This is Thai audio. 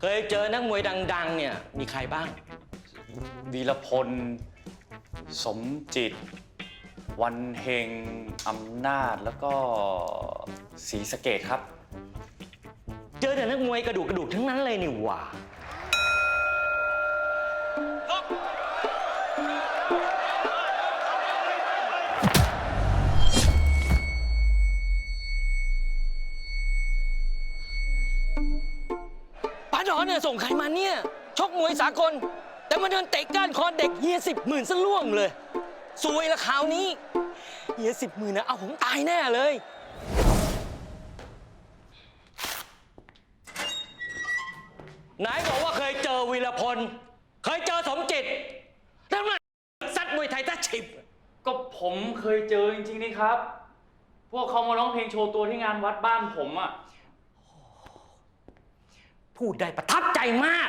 เคยเจอนักมวยดัง ๆ เนี่ย มีใครบ้าง วีรพล สมจิต วันเฮงอำนาจแล้วก็ศรีสะเกดครับ เจอแต่นักมวยกระดูกกระดูกทั้งนั้นเลยนี่หว่าป้า ดอนเนี่ยส่งใครมาเนี่ย ชกมวยสากล แต่มาเดินเตะก้านคอเด็กเฮียสิบหมื่นซะล่วงเลยสวยละคราวนี้เฮียสิบหมื่นนะเอาผมตายแน่เลย ไหนบอกว่าเคยเจอวีรพล เคยเจอสมจิตแล้วมาซัดมวยไทยทัฉิบ ก็ผมเคยเจอจริงๆนี่ครับ พวกเขามาร้องเพลงโชว์ตัวที่งานวัดบ้านผมอะ พูดได้ประทับใจมาก